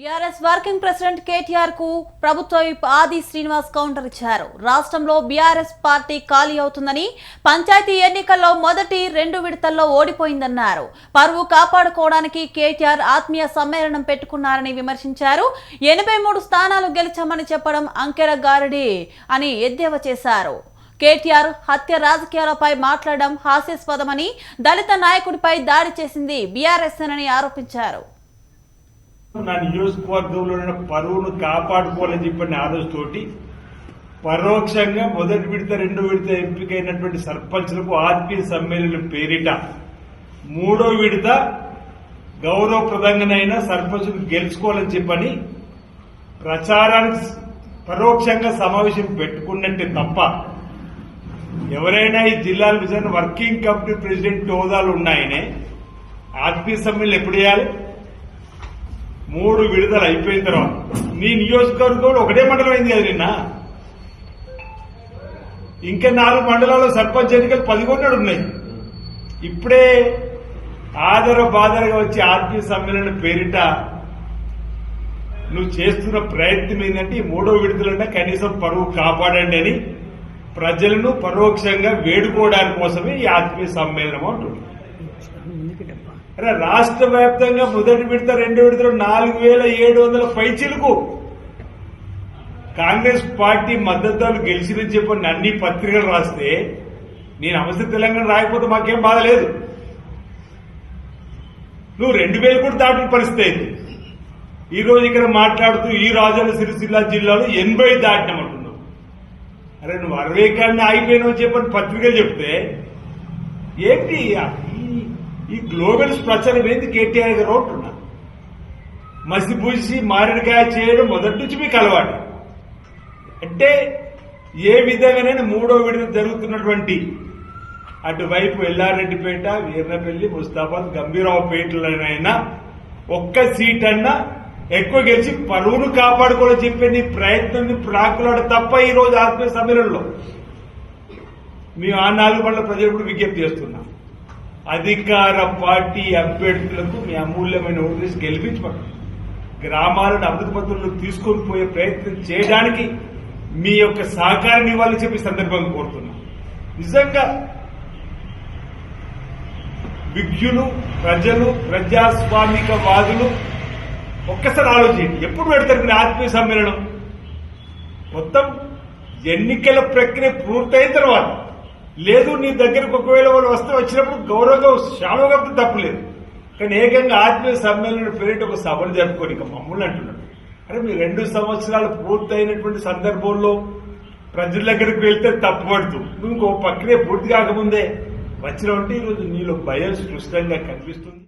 BRS working president కేటీఆర్కు ప్రభుత్వ whip ఆది Srinivas counter ఇచ్చారు. రాష్ట్రంలో బీఆర్ఎస్ పార్టీ ఖాళీ అవుతుందని పంచాయతీ ఎన్నికల్లో మొదటి రెండు విడతల్లో ఓడిపోయిందన్నారు. పరువు కాపాడుకోవడానికి కేటీఆర్ ఆత్మీయ సమ్మేళనం పెట్టుకున్నారని విమర్శించారు. ఎనభై మూడు స్థానాలు గెలిచామని చెప్పడం అంకెల గారడి అని ఎద్దేవా చేశారు. కేటీఆర్ హత్య రాజకీయాలపై మాట్లాడడం హాస్యాస్పదమని దళిత నాయకుడిపై దాడి చేసింది బీఆర్ఎస్ అని ఆరోపించారు. నా నియోజకవర్గంలో ఉన్న పరువును కాపాడుకోవాలని చెప్పిన ఆలోచనతోటి పరోక్షంగా మొదటి విడత రెండో విడత ఎంపికైనటువంటి సర్పంచ్లకు ఆర్పీ సమ్మేళనం పేరిట మూడో విడత గౌరవప్రదంగానైనా సర్పంచులు గెలుచుకోవాలని చెప్పని ప్రచారానికి పరోక్షంగా సమావేశం పెట్టుకున్నట్టే తప్ప ఎవరైనా ఈ జిల్లాల విజయన వర్కింగ్ కమిటీ ప్రెసిడెంట్ హోదాలు ఉన్నాయనే ఆర్పీ సమ్మేళనం ఎప్పుడు చేయాలి? మూడు విడుదల అయిపోయిన తర్వాత. నీ నియోజకవర్గంలో ఒకటే మండలం అయింది కదా నిన్న? ఇంకా నాలుగు మండలాల్లో సర్పంచ్ ఎన్నికలు పదికొన్నాడు ఉన్నాయి. ఇప్పుడే ఆదర బాదరగా వచ్చి ఆత్మీయ సమ్మేళన పేరిట నువ్వు చేస్తున్న ప్రయత్నం ఏంటంటే ఈ మూడో విడుదలంటే కనీసం పరువు కాపాడండి అని ప్రజలను పరోక్షంగా వేడుకోవడానికి కోసమే ఈ ఆత్మీయ సమ్మేళనం అంటున్నాడు అరే రాష్ట్ర వ్యాప్తంగా మొదటి విడత రెండు విడతలు నాలుగు వేల ఏడు వందల పైచీలకు కాంగ్రెస్ పార్టీ మద్దతుదారులు గెలిచినని చెప్పని అన్ని పత్రికలు రాస్తే నేను అవసర తెలంగాణ రాయకపోతే మాకేం బాధ లేదు. నువ్వు రెండు వేలు కూడా దాటిన పరిస్థితి అయింది. ఈ రోజు ఇక్కడ మాట్లాడుతూ ఈ రాజన్న సిరిసిల్ల జిల్లాలో ఎనభై దాటినామంటున్నావు. అరే నువ్వు అరవై కాడిని ఆగిపోయినావు చెప్పని పత్రికలు చెప్తే ఏంటి ఈ- గ్లోబల్ ప్రచారం ఏంది కేటీఆర్ గారు అంటున్నా మసి పూసి మారేడుకాయ చేయడం మొదటి నుంచి మీకు అలవాటు. అంటే ఏ విధంగానైనా మూడో విడత జరుగుతున్నటువంటి అటువైపు ఎల్లారెడ్డిపేట వీర్నపల్లి ముస్తాబాద్ గంభీరావుపేటలనైనా ఒక్క సీట్ అన్నా ఎక్కువ గెలిచి పరువును కాపాడుకోవాలని చెప్పే నీ ప్రయత్నం ప్రాకులాడు తప్ప ఈ రోజు ఆత్మీయ సమ్మేళనంలో మేము ఆ నాలుగు పండ్ల ప్రజలు కూడా విజ్ఞప్తి చేస్తున్నాం. అధికార పార్టీ అభ్యర్థులకు మీ అమూల్యమైన ఓటు వేసి గ్రామాలను అభివృద్ధి పద్ధతులను తీసుకొని పోయే ప్రయత్నం చేయడానికి మీ యొక్క సహకారాన్ని ఇవ్వాలని చెప్పి సందర్భంగా కోరుతున్నాం. నిజంగా విజ్ఞులు ప్రజలు ప్రజాస్వామిక వాదులు ఒక్కసారి ఆలోచించండి. ఎప్పుడు పెడతారు మీరు ఆత్మీయ సమ్మేళనం? మొత్తం ఎన్నికల ప్రక్రియ పూర్తయిన తర్వాత లేదు నీ దగ్గరకు ఒకవేళ వాళ్ళు వస్తే వచ్చినప్పుడు గౌరవంగా శామగా తప్పులేదు. కానీ ఏకంగా ఆత్మీయ సమ్మేళన పేరిట ఒక సభలు జరుపుకొని ఇక మమ్మల్ని అంటున్నాడు అరే మీ రెండు సంవత్సరాలు పూర్తయినటువంటి సందర్భంలో ప్రజల దగ్గరికి వెళ్తే తప్పుపడుతూ నువ్వు ఇంకో ప్రక్రియ పూర్తి కాకముందే వచ్చిన ఈరోజు నీలో భయం స్పష్టంగా కనిపిస్తుంది.